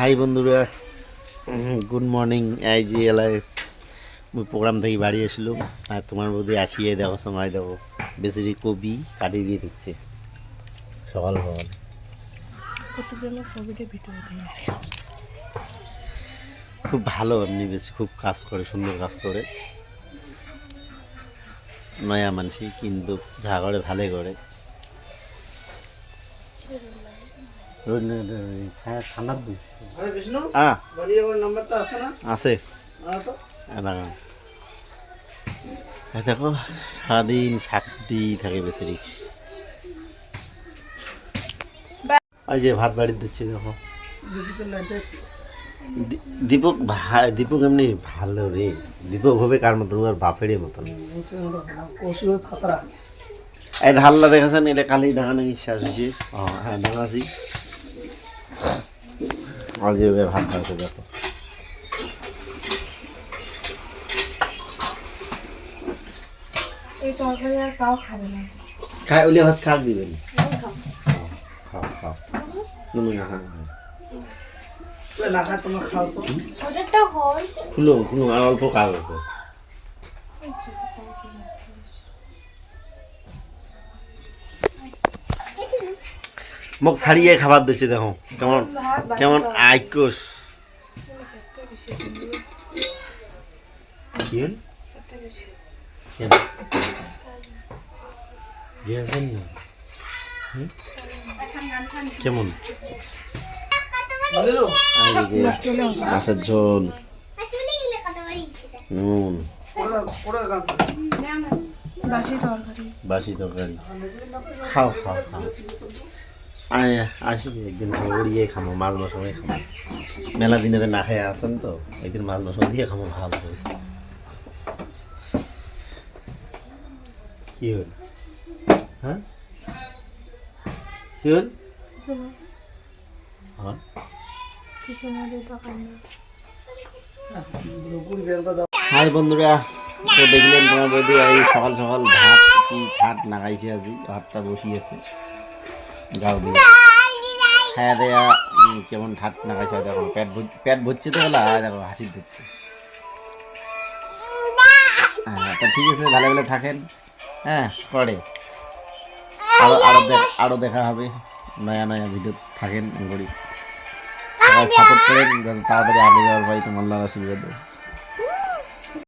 High বন্ধুরা। Good morning এই যে এলায় মুই প্রোগ্রাম থেকে বাড়ি আসলো আর তোমার বৌদি আসিয়ে দেখো, সময় দেখো। বেশি কবি কাটিয়ে দিয়ে দিচ্ছে। সকাল সকাল। খুব ভালো এমনি বেশি, খুব কাজ করে, সুন্দর কাজ করে। নয়া মানসি কিন্তু যা করে ভালোই করে। হ্যাঁ। বাড়ি নাম্বারটা আছে আছে দেখো। সারাদিন থাকে বেশি ওই যে ভাত বাড়ির দিচ্ছে দেখো। দীপক দীপক এমনি ভালো রে। দীপক হবে কার মতন ওর বাপেরই মতন। নিচে মতো ভালো কৌশল ফাতরা এই ধাল্লা দেখেছেন এটা কালি ডাঙা নাকি শেষ হয়েছে হ্যাঁ ডাঙাছি আজ এভাবে ভাত খাচ্ছে দেখো। এই তরকারি আর তাও খাবে না। খাই ওলে ভাত খাক দিবেন খাও খাও। নুনু না হ্যাঁ হ্যাঁ। খুলো খুলো আর অল্প কাজ মোক ছাড়িয়ে খাবার দিছে দেখো কেমন কেমন। আইকোস? কেমন? মাছের ঝোল। নুন। বাসি তরকারি। খাও খাও খাও। আসি একদিন দিয়ে খামো, মাছ সময় খামো। মেলা দিনে না খাই আসেন তো, একদিন মাছ মাছ দিয়ে খামো ভালো কি হল? হ্যাঁ? কি হল? হ্যাঁ? হাই বন্ধুরা, তো দেখলেন তোমার বৌদি এই সকাল সকাল ভাত ভাত নাগাইছে আজি, ভাতটা বসিয়েছে। গাও দিয়ে। খাওয়া দেয়া কেমন ঠাট নাগাইছে দেখো, পেট ভর- পেট ভরছে তো আর দেখো হাসি ধরছে হ্যাঁ তা ঠিক আছে, ভালো ভালো থাকেন। হ্যাঁ পরে। আরও আরও দেখ- আরও দেখা হবে। নয়া নয়া ভিডিও থাকেন করি। সবাই সাপোর্ট করেন, যাতে তাড়াতাড়ি আগে যাওয়ার ভাই তোমার আশীর্বাদ।